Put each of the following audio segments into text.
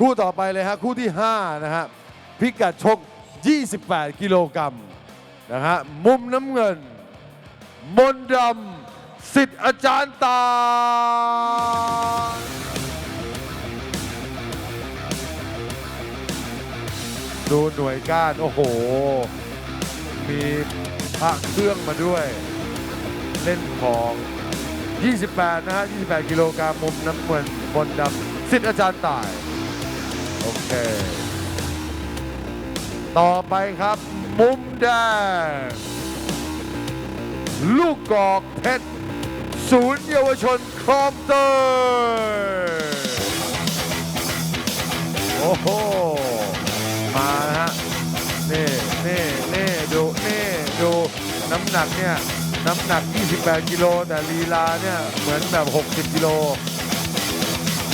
คู่ต่อไปเลยฮะคู่ที่ 5 นะฮะพิกัดชก 28 กิโลกรัมนะฮะมุมน้ำเงิน มนดำสิทธิ์อาจารย์ตา ดูหน่วยก้าน โอ้โห มีพระเครื่องมาด้วย เล่นของ 28 นะฮะ 28 กิโลกรัมมุมน้ำเงินบนดำสิทธิ์อาจารย์ตาย โอเค ต่อไปครับ มุมแดง ลูกกอกเพชรศูนย์เยาวชนคลองเตยโอ้โห มานะฮะ นี่นี่นี่ดูนี่ดูน้ำหนักเนี่ย น้ำหนัก 28 กิโล แต่ลีลาเนี่ย เหมือนแบบ 60 กิโล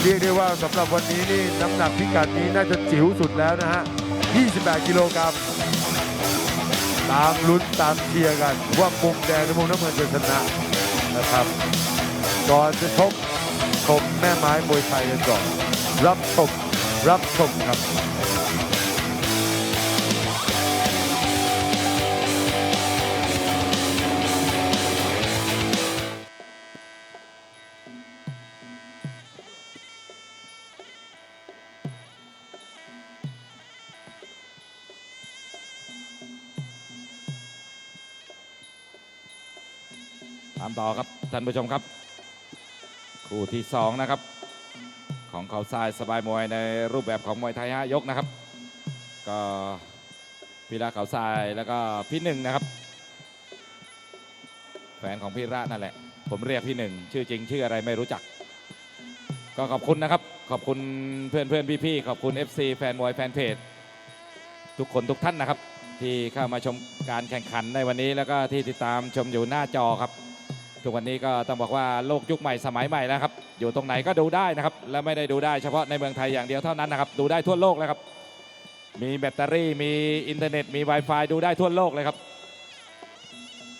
เรียกได้ว่าสำหรับวันนี้นี่น้ำหนักพิกัดนี้น่าจะจิ๋วสุดแล้วนะฮะ 28 กิโลกรัมตามลุ้นตามเชียร์กัน ว่ามุมแดงหรือมุมน้ำเงินจะชนะนะครับ ก่อนจะชกชมแม่ไม้มวยไทยกันก่อน รับชมรับชมครับามต่อครับท่านผู้ชมครับ คู่ที่สองนะครับ ของเขาทรายสบายมวยในรูปแบบของมวยไทยฮะยกนะครับ ก็พี่ระเขาทรายแล้วก็พี่หนึ่งนะครับ แฟนของพี่ระนั่นแหละ ผมเรียกพี่หนึ่งชื่อจริงชื่ออะไรไม่รู้จัก ก็ขอบคุณนะครับ ขอบคุณเพื่อนเพื่อนพี่พี่ๆขอบคุณ FC แฟนมวยแฟนเพจทุกคนทุกท่านนะครับ ที่เข้ามาชมการแข่งขันในวันนี้แล้วก็ที่ติดตามชมอยู่หน้าจอครับ ทุกวันนี้ก็ต้องบอกว่าโลกยุคใหม่สมัยใหม่แล้วครับ อยู่ตรงไหนก็ดูได้นะครับ และไม่ได้ดูได้เฉพาะในเมืองไทยอย่างเดียวเท่านั้นนะครับ ดูได้ทั่วโลกเลยครับ มีแบตเตอรี่ มีอินเทอร์เน็ต มี Wi-Fi ดูได้ทั่วโลกเลยครับ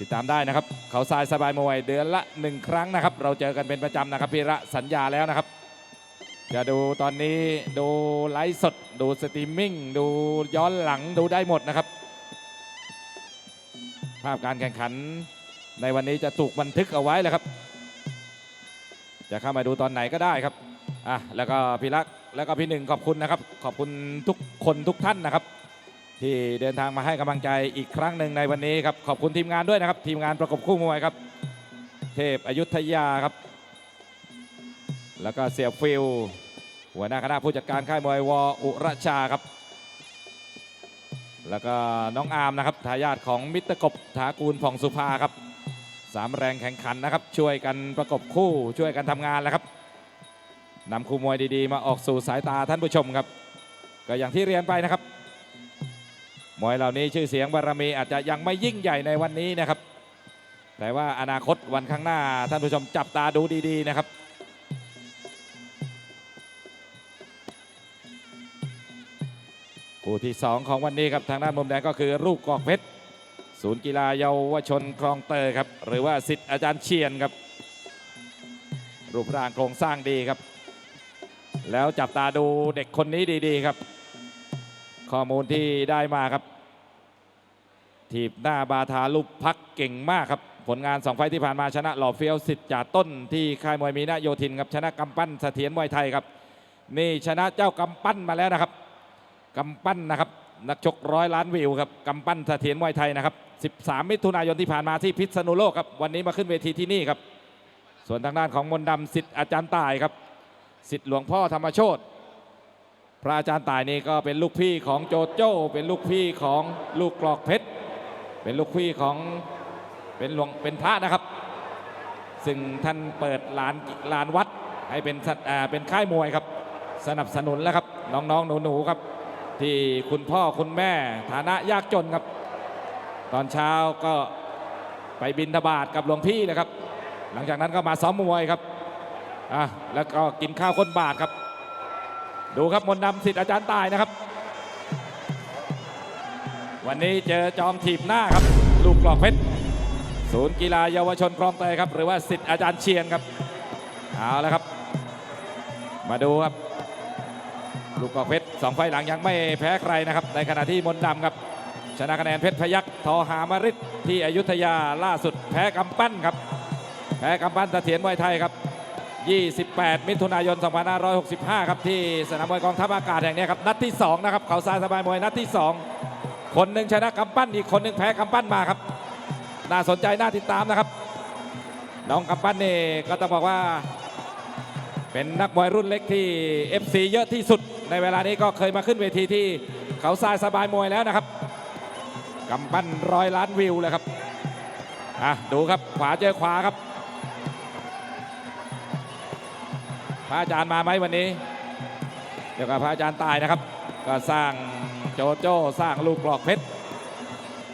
ติดตามได้นะครับ เขาทรายสบายมวยเดือนละหนึ่งครั้งนะครับ เราเจอกันเป็นประจำนะครับพี่ระสัญญาแล้วนะครับ จะดูตอนนี้ดูไลฟ์สด ดูสตรีมมิ่ง ดูย้อนหลังดูได้หมดนะครับ ภาพการแข่งขัน ในวันนี้จะถูกบันทึกเอาไว้แล้วครับ จะเข้ามาดูตอนไหนก็ได้ครับอะแล้วก็พี่รักแล้วก็พี่หนึ่งขอบคุณนะครับ ขอบคุณทุกคนทุกท่านนะครับ ที่เดินทางมาให้กำลังใจอีกครั้งหนึ่งในวันนี้ครับขอบคุณทีมงานด้วยนะครับ ทีมงานประกบคู่มวยครับ เทพอยุธยาครับ แล้วก็เสียฟิลหัวหน้าคณะผู้จัดการค่ายมวยวอุรชาครับ แล้วก็น้องอาร์มนะครับทายาทของมิตรกบถากูลผ่องสุภาครับ สามแรงแข่งขันนะครับ ช่วยกันประกบคู่ช่วยกันทำงานแล้วครับนำคู่มวยดีๆ มาออกสู่สายตาท่านผู้ชมครับ ก็อย่างที่เรียนไปนะครับ มวยเหล่านี้ชื่อเสียงบารมีอาจจะยังไม่ยิ่งใหญ่ในวันนี้นะครับ แต่ว่าอนาคตวันข้างหน้าท่านผู้ชมจับตาดูดีๆนะครับคู่ที่ 2 ของวันนี้ครับทางด้านมุมแดงก็คือรูปกอกเพชร ศูนย์กีฬาเยาวชนคลองเตยครับ หรือว่าสิทธิ์อาจารย์เชียนครับ รูปร่างโครงสร้างดีครับ แล้วจับตาดูเด็กคนนี้ดีๆครับ ข้อมูลที่ได้มาครับ ทีบหน้าบาทาลูกพักเก่งมากครับ ผลงาน2ไฟที่ผ่านมาชนะหล่อเฟี้ยวสิทธิ์จ่าต้นที่ค่ายมวยมีนาโยธินครับชนะกำปั้นเสถียรมวยไทยครับ นี่ชนะเจ้ากำปั้นมาแล้วนะครับกำปั้นนะครับนักชกร้อยล้านวิวครับกำปั้นเสถียรมวยไทยนะครับ 13 มิถุนายนที่ผ่านมาที่พิษณุโลกครับวันนี้มาขึ้นเวทีที่นี่ครับ ส่วนทางด้านของมนต์ดำสิทธิ์อาจารย์ตายครับสิทธิ์หลวงพ่อธรรมโชตพระอาจารย์ตายนี่ก็เป็นลูกพี่ของโจโจ้ เป็นลูกพี่ของลูกกรอกเพชรเป็นลูกพี่ของเป็นหลวงเป็นพระนะครับ ซึ่งท่านเปิดลานลานวัดให้เป็นสัตอ่าเป็นค่ายมวยครับ สนับสนุนแล้วครับน้องๆหนูๆครับ ที่คุณพ่อคุณแม่ฐานะยากจนครับ ตอนเช้าก็ไปบินทบาทกับหลวงพี่นะครับ หลังจากนั้นก็มาซ้อมมวยครับอะแล้วก็กินข้าวคนบาทครับ ดูครับมนต์ดำสิทธิ์อาจารย์ตายนะครับ วันนี้เจอจอมถีบหน้าครับ ลูกกรอกเพชรศูนย์กีฬาเยาวชนคลองเตยครับ หรือว่าสิทธิ์อาจารย์เชียนครับเอาแล้วครับ มาดูครับ ลูกกอกเพชรสองไฟหลังยังไม่แพ้ใครนะครับ ในขณะที่มนต์ดำครับ ชนะคะแนนเพชรพยักษ์ทอหามริตที่อยุธยาล่าสุดแพ้กำปั้นครับ แพ้กำปั้นเสถียรมวยไทยครับ 28 มิถุนายน 2565 ครับที่สนามมวยกองทัพอากาศแห่งนี้ครับนัดที่ 2 นะครับเขาทรายสบายมวยนัดที่ 2 คนหนึ่งชนะกำปั้นอีกคนหนึ่งแพ้กำปั้นมาครับ น่าสนใจน่าติดตามนะครับ น้องกำปั้นนี่ก็ต้องบอกว่าเป็นนักมวยรุ่นเล็กที่ FC เยอะที่สุด ในเวลานี้ก็เคยมาขึ้นเวทีที่เขาทรายสบายมวยแล้วนะครับ กำปั้นร้อยล้านวิวเลยครับอะดูครับขวาเจอขวาครับพระอาจารย์มาไหมวันนี้ เดี๋ยวกับพระอาจารย์ตายนะครับ ก็สร้างโจโจ้สร้างลูกกรอกเพชร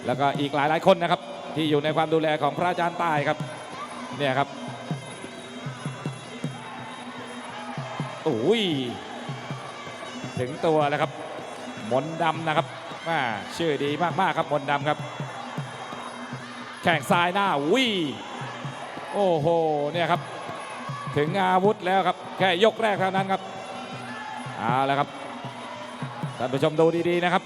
แล้วก็อีกหลายหลายคนนะครับ ที่อยู่ในความดูแลของพระอาจารย์ตายครับเนี่ยครับโอ้ยถึงตัวแล้วครับ มนดำนะครับ มาชื่อดีมากๆครับมนดำครับ แข่งซ้ายหน้าวิโอ้โหเนี่ยครับ ถึงอาวุธแล้วครับ แค่ยกแรกเท่านั้นครับเอาแล้วครับท่านผู้ชมดูดีๆนะครับ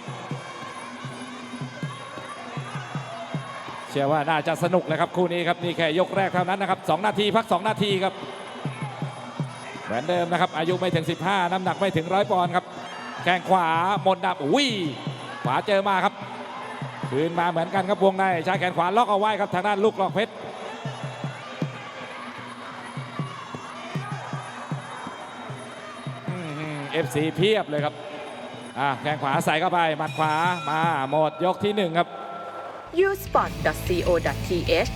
เชื่อว่าน่าจะสนุกเลยครับคู่นี้ครับนี่แค่ยกแรกเท่านั้นนะครับ 2 นาทีพัก 2 นาทีครับเหมือนเดิมนะครับ อายุไม่ถึง 15 น้ำหนักไม่ถึงร้อยปอนด์ครับ แข้งขวา มนดับอุ้ย ขวาเจอมาครับ คืนมาเหมือนกันครับวงในใช้แขนขวาล็อกเอาไว้ครับทางด้านลูกหลอกเพชรเอฟซีเพียบเลยครับอะแข้งขวาใส่เข้าไปหมัดขวามาหมดยกที่หนึ่งครับ usport.co.th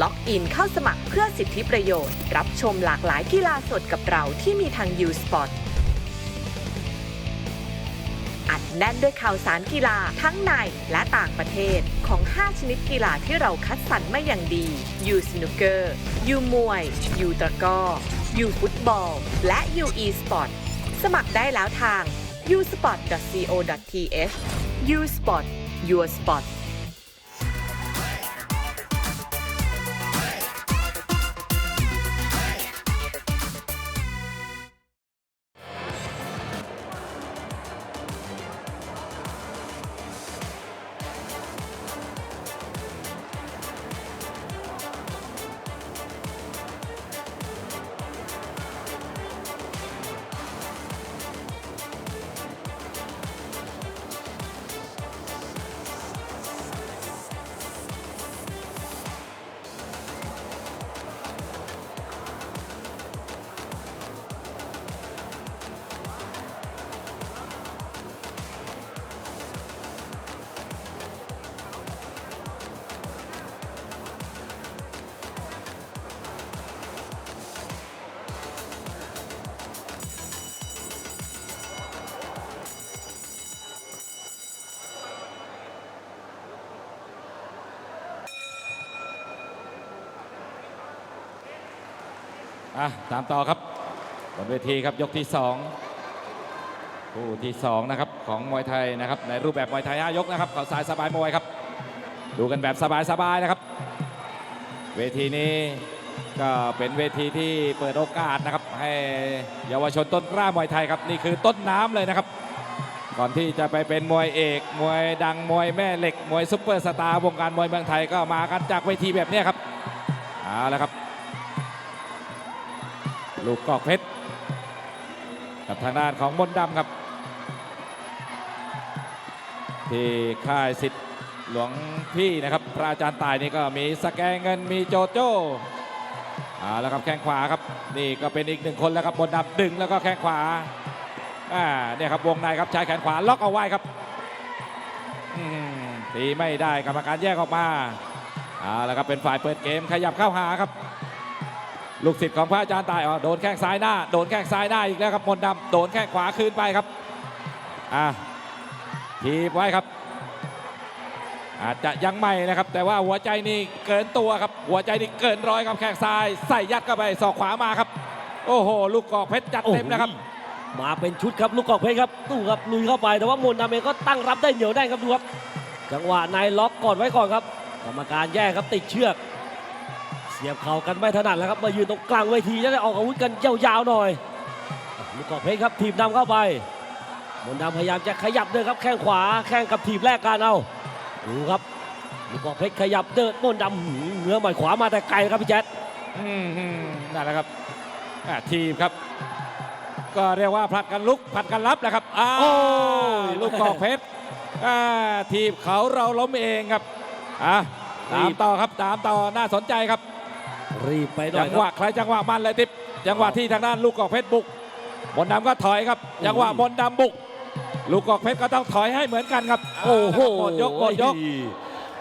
ล็อกอินเข้าสมัครเพื่อสิทธิประโยชน์ รับชมหลากหลายกีฬาสดกับเราที่มีทาง usport แน่นด้วยข่าวสารกีฬาทั้งในและต่างประเทศของ 5 ชนิดกีฬาที่เราคัดสรรมาอย่างดียูสนุกเกอร์ยูมวยยูตะก้อยูฟุตบอล และยูอีสปอร์ตสมัครได้แล้วทาง usport.co.th usport your sport อะตามต่อครับบนเวทีครับยกที่สองคู่ที่สองนะครับของมวยไทยนะครับในรูปแบบมวยไทยห้ายกนะครับเขาสายสบายมวยครับ ดูกันแบบสบายๆนะครับ เวทีนี้ก็เป็นเวทีที่เปิดโอกาสนะครับ ให้เยาวชนต้นกล้ามวยไทยครับนี่คือต้นน้ำเลยนะครับ ก่อนที่จะไปเป็นมวยเอก มวยดังมวยแม่เหล็ก มวยซุปเปอร์สตาร์วงการมวยเมืองไทยก็มากันจากเวทีแบบนี้ครับเอาละครับ ลูกกอกเพชรกับทางด้านของมนดำครับ ที่ค่ายสิทธิ์หลวงพี่นะครับ พระอาจารย์ตายนี่ก็มีสแกนเงินมีโจโจ้เอาแล้วครับแข้งขวาครับ นี่ก็เป็นอีกหนึ่งคนแล้วครับมนต์ดำดึงแล้วก็แข้งขวาอ่าเนี่ยครับวงในครับใช้แขนขวาล็อกเอาไว้ครับตีไม่ได้กรรมการแยกออกมาเอาแล้วครับเป็นฝ่ายเปิดเกมขยับเข้าหาครับ ลูกศิษย์ของพระอาจารย์ตายอ๋อโดนแข้งซ้ายหน้า โดนแข้งซ้ายหน้าอีกแล้วครับมนต์ดำโดนแข้งขวาคืนไปครับอ่าทีบไว้ครับ อาจจะยังไม่นะครับ แต่ว่าหัวใจนี่เกินตัวครับ หัวใจนี่เกินร้อยครับแข้งซ้าย ใส่ยัดเข้าไปศอกขวามาครับ โอ้โห ลูกกอกเพชรจัดเต็มนะครับ มาเป็นชุดครับลูกกอกเพชรครับตู้ครับลุยเข้าไปแต่ว่ามนต์ดำเองก็ตั้งรับได้เหนียวแน่นครับดูครับ จังหวะในล็อกก่อนไว้ก่อนครับกรรมการแยกครับติดเชือก เสียบเข่ากันไม่ถนัดแล้วครับมายืนตรงกลางเวทีจะได้ออกอาวุธกันยาวๆหน่อยลูกกอกเพชรครับทีมนำเข้าไปมนต์ดำพยายามจะขยับเดินครับแข้งขวาแข้งกับถีบแรกกันเอาดูครับลูกกอกเพชรขยับเดินมนต์ดำหือเหงือหมัดขวามาแต่ไกลครับพี่แจ๊ดอืมฮึนั่นแหละครับอ่าทีมครับ ก็เรียกว่าผลัดกันลุกผลัดกันรับแหละครับอ้าวลูกกอกเพชรอ่าทีมเขาเราล้มเองครับอะตามต่อครับตามต่อน่าสนใจครับ รีบไปหน่อจัยงคหวะรับใครจังหวะมันเลยทิปจังหวะที่ทางด้านลูกกอกเพชรบุกมนต์ดำก็ถอยครับ จังหวะมนต์ดำบุก ลูกกอกเพชรก็ต้องถอยให้เหมือนกันครับ โอ้โหหมดยกหมดยก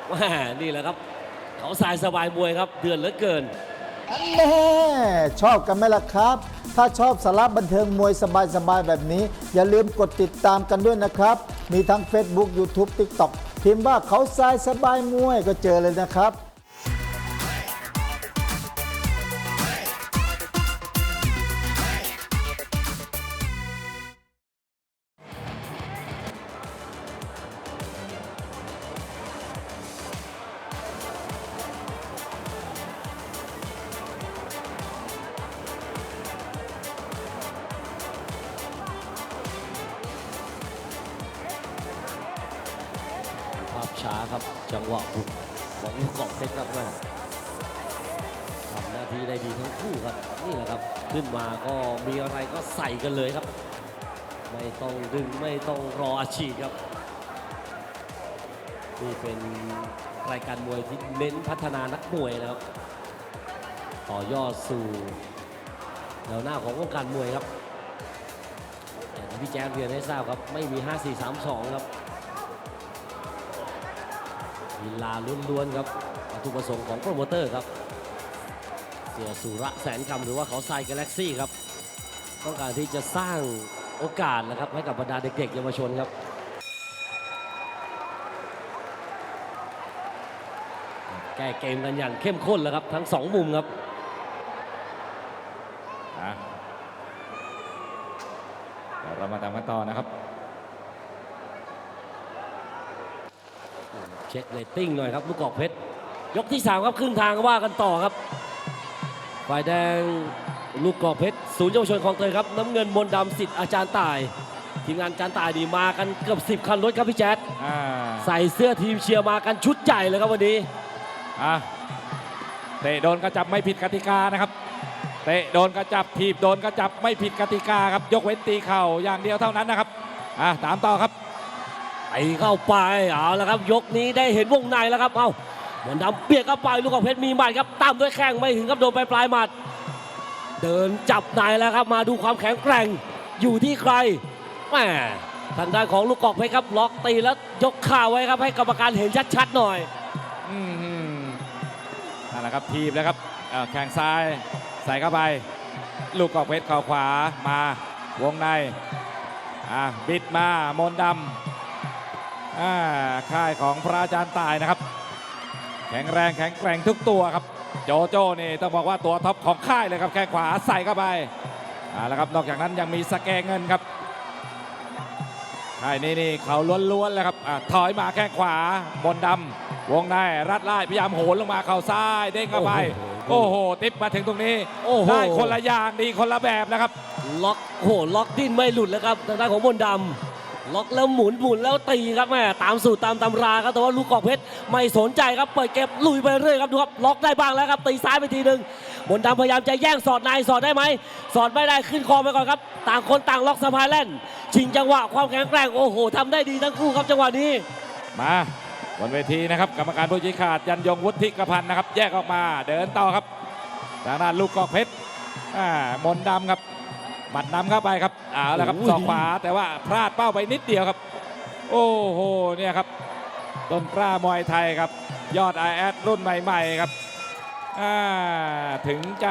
แม่นี่แหละครับ เขาสายสบายมวยครับเดือนเหลือเกินแน่ชอบกันไหมล่ะครับ ถ้าชอบสาระบันเทิงมวยสบายๆแบบนี้ อย่าลืมกดติดตามกันด้วยนะครับ มีทั้ง Facebook YouTube TikTok พิมพ์ว่าเขาทรายสบายมวยก็เจอเลยนะครับ ช้าครับ จังหวะบุกของลูกกอกเพชรครับแม่ทำหน้าที่ได้ดีทั้งคู่ครับ นี่แหละครับ ขึ้นมาก็มีอะไรก็ใส่กันเลยครับ ไม่ต้องดึงไม่ต้องรออาชีพครับ นี่เป็นรายการมวยที่เน้นพัฒนานักมวยนะครับ ต่อยอดสู่แนวหน้าของวงการมวยครับอย่างที่พี่แจ๊คเรียนให้ทราบครับ ไม่มี 5-4-3-2 ครับ ลีลาล้วนๆครับวัตถุประสงค์ของโปรโมเตอร์ครับ เสียสุระแสนคำหรือว่าเขาทรายกาแล็กซี่ครับ ต้องการที่จะสร้างโอกาสนะครับให้กับบรรดาเด็กๆเยาวชนครับแก้เกมกันอย่างเข้มข้นแล้วครับทั้งสองมุมครับเดี๋ยวเรามาตามกันต่อนะครับ ช็คเรตติ้งหน่อยครับลูกกอกเพชรยกที่ 3 ครับครึ่งทางก็ว่ากันต่อครับ ฝ่ายแดงลูกกอกเพชรศูนย์เยาวชนคลองเตยครับ น้ำเงินมนต์ดำสิทธิ์อาจารย์ต่าย ทีมงานอาจารย์ต่ายดีมากันเกือบ10 คันรถครับพี่แจ๊ดอ่าใส่เสื้อทีมเชียร์มากันชุดใหญ่เลยครับวันนี้อะเตะโดนกระจับไม่ผิดกติกานะครับ เตะโดนกระจับถีบโดนกระจับไม่ผิดกติกาครับ ยกเว้นตีเข่าอย่างเดียวเท่านั้นนะครับอะตามต่อครับไป เข้าไปเอาแล้วครับ ยกนี้ได้เห็นวงในแล้วครับเอามนต์ดำเปียกเข้าไปลูกกอกเพชรมีหมัดครับตามด้วยแข้งไม่ถึงกับโดนไปปลายหมัด เดินจับในแล้วครับ มาดูความแข็งแกร่งอยู่ที่ใครแหมทางด้านของลูกกอกเพชรครับล็อกตีแล้วยกขาไว้ครับให้กรรมการเห็นชัดๆหน่อยอืมนั่นแหละครับทีบแล้วครับแข้งซ้ายใส่เข้าไป ลูกกอกเพชรเข่าขวามาวงในอะบิดมามนดำอ่า ค่ายของพระอาจารย์ตายนะครับ แข็งแรงแข็งแกร่งทุกตัวครับ โจโจ้นี่ต้องบอกว่าตัวท็อปของค่ายเลยครับแข้งขวาใส่เข้าไปอ่าแล้วครับนอกจากนั้นยังมีสแกงเงินครับค่ายนี้นี่เขาล้วนๆเลยครับอะถอยมาแข้งขวาบนต์ดำวงในรัดไล่พยายามโหนลงมาเข่าซ้ายเด้งเข้าไป โอ้โหโอ้โหติปมาถึงตรงนี้โอ้โหได้คนละอย่างดีคนละแบบนะครับ ล็อกโอ้โหล็อกดิ้นไม่หลุดแล้วครับทางด้านของมนต์ดำ ล็อกแล้วหมุนหมุนแล้วตีครับแม่ตามสูตรตามตำราครับแต่ว่าลูกกอกเพชรไม่สนใจครับเปิดเก็บลุยไปเรื่อยครับดูครับล็อกได้บ้างแล้วครับตีซ้ายไปทีหนึ่งมนดำพยายามจะแย่งสอดในสอดได้ไหมสอดไม่ได้ขึ้นคอไปก่อนครับ ต่างคนต่างล็อกสะพายแล่นชิงจังหวะความแข็งแกร่งโอ้โหทำได้ดีทั้งคู่ครับจังหวะนี้มาบนเวทีนะครับกรรมการผู้ชี้ขาดยันยงวุฒิกพันนะครับ แยกออกมาเดินต่อครับทางด้านลูกกอกเพชรอ่ามนดำครับ หมัดนำเข้าไปครับเอาแล้วครับโอ้ยศอกขวาแต่ว่าพลาดเป้าไปนิดเดียวครับ โอ้โหเนี่ยครับต้นกล้ามวยไทยครับ ยอดไอแอดรุ่นใหม่ ๆ ครับอ่าถึงใจ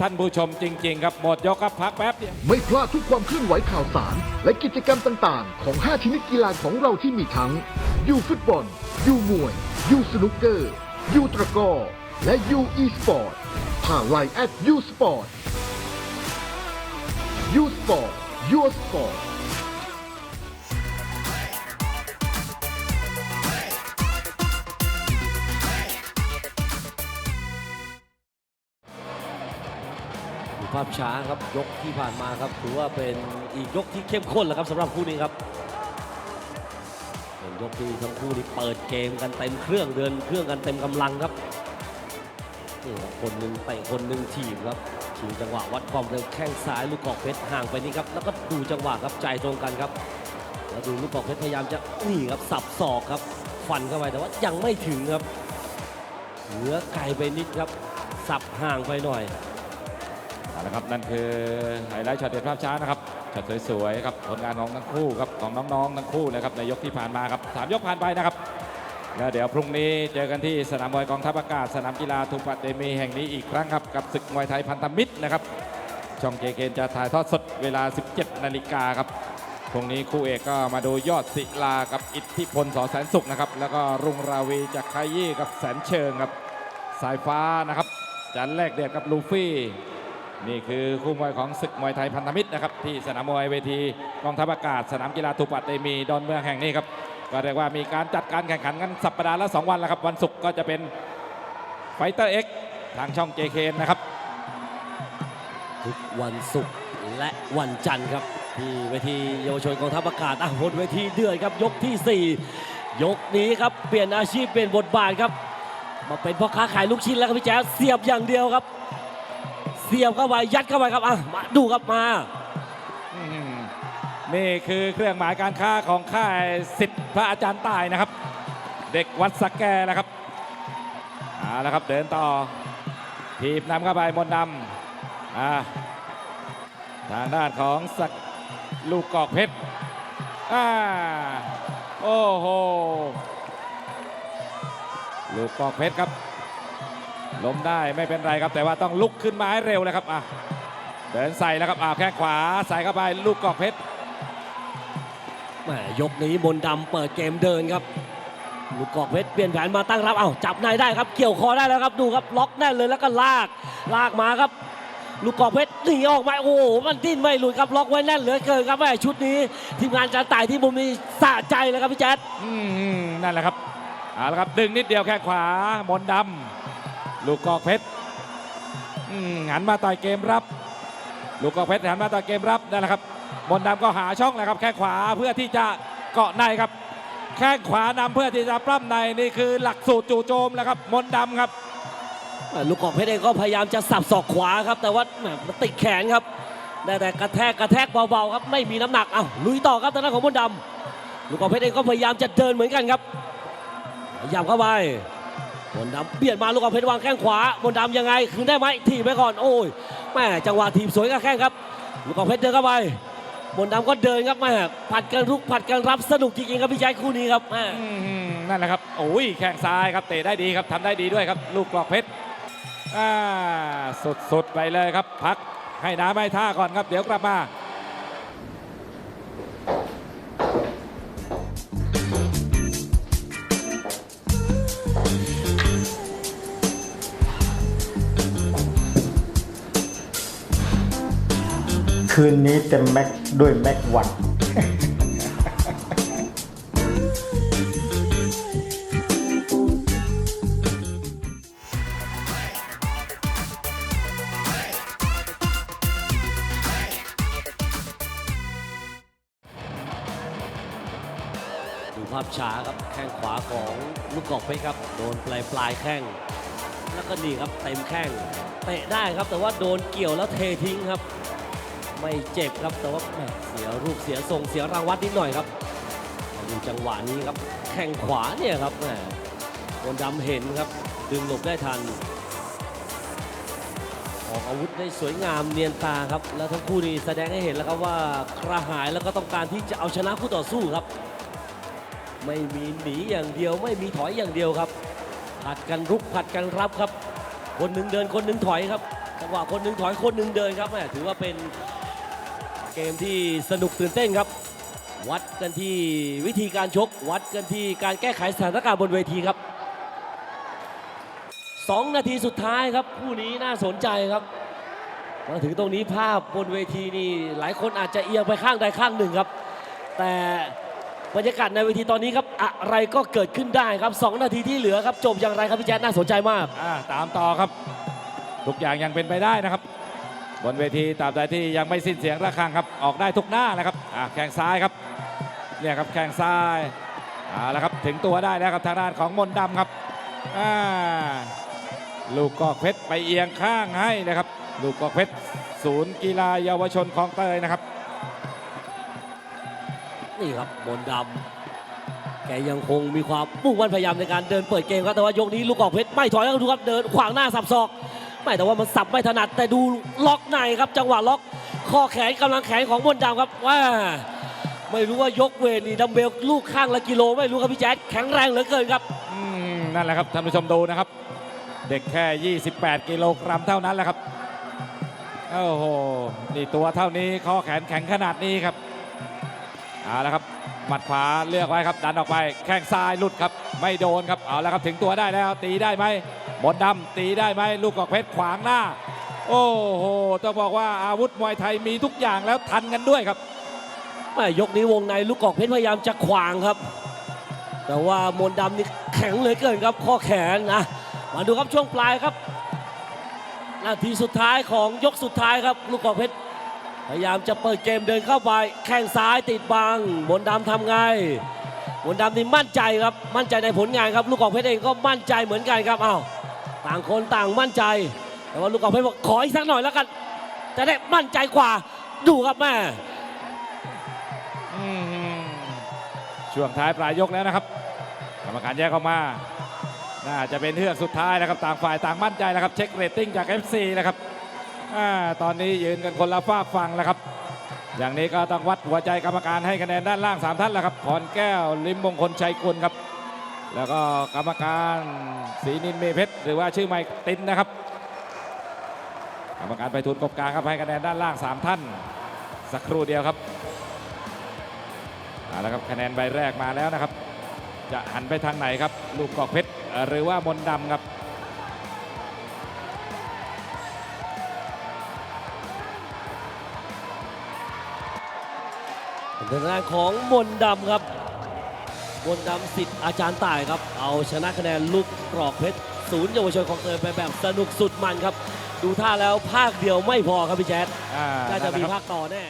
ท่านผู้ชมจริง ๆ ครับ หมดยกครับพักแป๊บเดียวไม่พลาดทุกความเคลื่อนไหวข่าวสาร และกิจกรรมต่างๆ ของ 5 ชนิดกีฬาของเราที่มีทั้งยูฟุตบอลยูมวยยูสนุกเกอร์ยูตะกร้อและยูอีสปอร์ตผ่านไลน์แอดยูสปอร์ต ยูสปอร์ตยูสปอร์ตภาพช้าครับยกที่ผ่านมาครับถือว่าเป็นอีกยกที่เข้มข้นแหละครับสำหรับคู่นี้ครับเป็นยกที่ทั้งคู่นี่เปิดเกมกันเต็มเครื่องเดินเครื่องกันเต็มกำลังครับนี่ครับคนหนึ่งเตะคนหนึ่งถีบครับ ถีบจังหวะวัดความเร็วแข้งซ้ายลูกกอกเพชรห่างไปนี่ครับแล้วก็ดูจังหวะครับใจตรงกันครับแล้วดูลูกกอกเพชรพยายามจะนี่ครับสับศอกครับฟันเข้าไปแต่ว่ายังไม่ถึงครับเหลือไกลไปนิดครับ สับห่างไปหน่อยเอาละครับนั่นคือไฮไลท์ช็อตเด็ดภาพช้านะครับช็อตสวยๆครับผลงานของทั้งคู่ครับของน้องๆทั้งคู่นะครับในยกที่ผ่านมาครับสามยกผ่านไปนะครับ แล้วเดี๋ยวพรุ่งนี้เจอกันที่สนามมวยกองทัพอากาศ สนามกีฬาทูปะเตมีแห่งนี้อีกครั้งครับ กับศึกมวยไทยพันธมิตรนะครับ ช่องเจเกนจะถ่ายทอดสดเวลา 17 นาฬิกาครับพรุ่งนี้คู่เอกก็มาดูยอดศิลากับอิทธิพลสอแสนสุขนะครับ แล้วก็รุ่งราวีจากไคยี่กับแสนเชิงครับสายฟ้านะครับจันแรกเดือดกับลูฟี่นี่คือคู่มวยของศึกมวยไทยพันธมิตรนะครับที่สนามมวยเวทีกองทัพอากาศ สนามกีฬาทูปะเตมีดอนเมืองแห่งนี้ครับ ก็เรียกว่ามีการจัดการแข่งขันกันสัปดาห์ละ 2 วันแล้วครับ วันศุกร์ก็จะเป็นไฟเตอร์เอ็กทางช่อง JK นะครับ ทุกวันศุกร์และวันจันทร์ครับ ที่เวทีเยาวชนกองทัพอากาศอะบนเวทีเดือดครับยกทีสี่ 4 ยกนี้ครับเปลี่ยนอาชีพเปลี่ยนบทบาทครับ มาเป็นพ่อค้าขายลูกชิ้นแล้วครับพี่แจ๊สเสียบอย่างเดียวครับ เสียบเข้าไปยัดเข้าไปครับอะมาดูครับมา นี่คือเครื่องหมายการค้าของค่ายสิทธิ์พระอาจารย์ตายนะครับ เด็กวัดสแกนะครับเอาละครับเดินต่อทีบนำเข้าไปมนต์ดำอ่าทางด้านของสักลูกกอกเพชรอ่าโอ้โหลูกกอกเพชรครับล้มได้ไม่เป็นไรครับแต่ว่าต้องลุกขึ้นมาให้เร็วเลยครับอะเดินใส่แล้วครับอ้าแข้งขวาใส่เข้าไปลูกกอกเพชร มยกนี้มนต์ดำเปิดเกมเดินครับลูกกอกเพชรเปลี่ยนแผนมาตั้งรับ เอ้าจับในได้ครับ เกี่ยวคอได้แล้วครับ ดูครับ ล็อกแน่นเลยแล้วก็ลาก ลากมาครับ ลูกกอกเพชรหนีออกมา โอ้โห มันดิ้นไม่หลุดครับ ล็อกไว้แน่นเหลือเกินครับแม่ชุดนี้ ทีมงานจะตายที่มุมนี้สะใจเลยครับพี่แจ๊ดอืมนั่นแหละครับ เอาละครับ ดึงนิดเดียวแข้งขวา มนต์ดำลูกกอกเพชรหันมาต่อยเกมรับ ลูกกอกเพชรหันมาต่อยเกมรับ นั่นแหละครับ มนต์ดำก็หาช่องแหละครับแข้งขวาเพื่อที่จะเกาะในครับ แข้งขวานำเพื่อที่จะปล้ำในนี่คือหลักสูตรจู่โจมแหละครับ มนต์ดำครับลูกกอกเพชรเองก็พยายามจะสับศอกขวาครับ แต่ว่ามันติดแขนครับได้แต่กระแทกกระแทกเบาๆครับไม่มีน้ำหนักเอ้าลุยต่อครับทางด้านของมนต์ดำลูกกอกเพชรเองก็พยายามจะเดินเหมือนกันครับพยายามเข้าไปมนต์ดำเปลี่ยนมาลูกกอกเพชรวางแข้งขวามนต์ดำยังไงคืนได้ไหมถีบไปก่อนโอ้ยแม่จังหวะถีบสวยกับแข้งครับ ลูกกอกเพชรเดินเข้าไป มนต์ดำก็เดินครับแม่ผัดกันรุกผัดกันรับสนุกจริงๆครับพี่ชายคู่นี้ครับแม่อืมนั่นแหละครับโอ้ยแข้งซ้ายครับเตะได้ดีครับทำได้ดีด้วยครับ ลูกกรอกเพชรอ่าสุดๆไปเลยครับ พักให้น้ำให้ท่าก่อนครับ เดี๋ยวกลับมา คืนนี้เต็มแม็กด้วยแม็กวันดูภาพช้าครับแข้งขวาของลูกกอกเพชรครับ โดนปลายปลายแข้ง แล้วก็นี่ครับเต็มแข้งเตะได้ครับแต่ว่าโดนเกี่ยวแล้วเททิ้งครับ ไม่เจ็บครับแต่ว่าแเสียรูปเสียทรงเสียรางวัลนิดหน่อยครับดูจังหวะนี้ครับแข้งขวาเนี่ยครับแหมคนดำเห็นครับ ดึงหลบได้ทัน ออกอาวุธได้สวยงามเนียนตาครับ แล้วทั้งคู่นี้แสดงให้เห็นแล้วครับว่ากระหายแล้วก็ต้องการที่จะเอาชนะคู่ต่อสู้ครับ ไม่มีหนีอย่างเดียว ไม่มีถอยอย่างเดียวครับผัดกันรุกผัดกันรับครับ คนหนึ่งเดินคนหนึ่งถอยครับจังหวะคนหนึ่งถอยคนหนึ่งเดินครับแหมถือว่าเป็น มที่สนุกตื่นเต้นครับ วัดกันที่วิธีการชก วัดกันที่การแก้ไขสถานการณ์บนเวทีครับสองนาทีสุดท้ายครับคู่นี้น่าสนใจครับมาถึงตรงนี้ภาพบนเวทีนี่หลายคนอาจจะเอียงไปข้างใดข้างหนึ่งครับ แต่บรรยากาศในเวทีตอนนี้ครับ อะไรก็เกิดขึ้นได้ครับสองนาทีที่เหลือครับจบอย่างไรครับพี่แจ๊ดน่าสนใจมาก อ่าตามต่อครับ ทุกอย่างยังเป็นไปได้นะครับ บนเวทีตราบใดที่ยังไม่สิ้นเสียงระฆังครับออกได้ทุกหน้านะครับอะแข้งซ้ายครับเนี่ยครับแข้งซ้ายเอาละครับถึงตัวได้แล้วครับทางด้านของมนต์ดำครับอ่าลูกกอกเพชรไปเอียงข้างให้นะครับ ลูกกอกเพชรศูนย์กีฬาเยาวชนคลองเตยนะครับนี่ครับมนต์ดำแกยังคงมีความมุ่งมั่นพยายามในการเดินเปิดเกมครับแต่ว่ายกนี้ลูกกอกเพชรไม่ถอยแล้วดูครับเดินขวางหน้าสับศอก ไม่แต่ว่ามันสับไม่ถนัดแต่ดูล็อกในครับ จังหวะล็อกข้อแขนกำลังแขนของมนดำครับว่าไม่รู้ว่ายกเวทนี่ดัมเบลลูกข้างละกิโล ไม่รู้ครับพี่แจ๊ดแข็งแรงเหลือเกินครับนั่นแหละครับท่านผู้ชมดูนะครับ เด็กแค่ 28 กิโลกรัมเท่านั้นแหละครับโอ้โหนี่ตัวเท่านี้ข้อแขนแข็งขนาดนี้ครับเอาละครับ หมัดขวาเลือกไว้ครับดันออกไป แข้งซ้ายหลุดครับ ไม่โดนครับเอาและครับถึงตัวได้แล้ว ตีได้ไหมบนดำตีได้ไหมลูกกอกเพชรขวางหน้า โอ้โหต้องบอกว่าอาวุธมวยไทยมีทุกอย่างแล้วทันกันด้วยครับแม่ยกนี้วงในลูกกอกเพชรพยายามจะขวางครับ แต่ว่ามนดำนี่แข็งเลยเกินครับ ข้อแขนนะมาดูครับช่วงปลายครับนาทีสุดท้ายของยกสุดท้ายครับ ลูกกอกเพชร พยายามจะเปิดเกมเดินเข้าไป แข้งซ้ายติดบังมนต์ดำทำไงมนต์ดำนี่มั่นใจครับ มั่นใจในผลงานครับ ลูกกอกเพชรเองก็มั่นใจเหมือนกันครับเอ้าต่างคนต่างมั่นใจ แต่ว่าลูกกอกเพชรบอกขออีกสักหน่อยแล้วกัน จะได้มั่นใจกว่า ดูครับแม่ช่วงท้ายปลายยกแล้วนะครับ กรรมการแยกออกมา น่าจะเป็นเฮือกสุดท้ายนะครับ ต่างฝ่ายต่างมั่นใจนะครับ เช็คเรตติ้งจาก FC นะครับ อาตอนนี้ยืนกันคนละฝากฝั่งแล้วครับ อย่างนี้ก็ต้องวัดหัวใจกรรมการให้คะแนนด้านล่าง 3 ท่านแล้วครับพรแก้วลิมมงคลชัยกุลครับ แล้วก็กรรมการศรีนินเมเพชรหรือว่าชื่อไมค์ตินนะครับ กรรมการไปทุนกบกลางครับให้คะแนนด้านล่าง 3 ท่าน สักครู่เดียวครับเอาละครับคะแนนใบแรกมาแล้วนะครับ จะหันไปทางไหนครับ ลูกกอกเพชรหรือว่ามนดำครับ ทางด้านของมนต์ดำครับมนต์ดำสิทธิ์อาจารย์ต่ายครับ เอาชนะคะแนนลูกกรอกเพชรศูนย์เยาวชนของเตยไปแบบสนุกสุดมันครับ ดูท่าแล้วภาคเดียวไม่พอครับพี่แจ๊ดอ่าน่าจะนั่นมีแหละครับภาคต่อแน่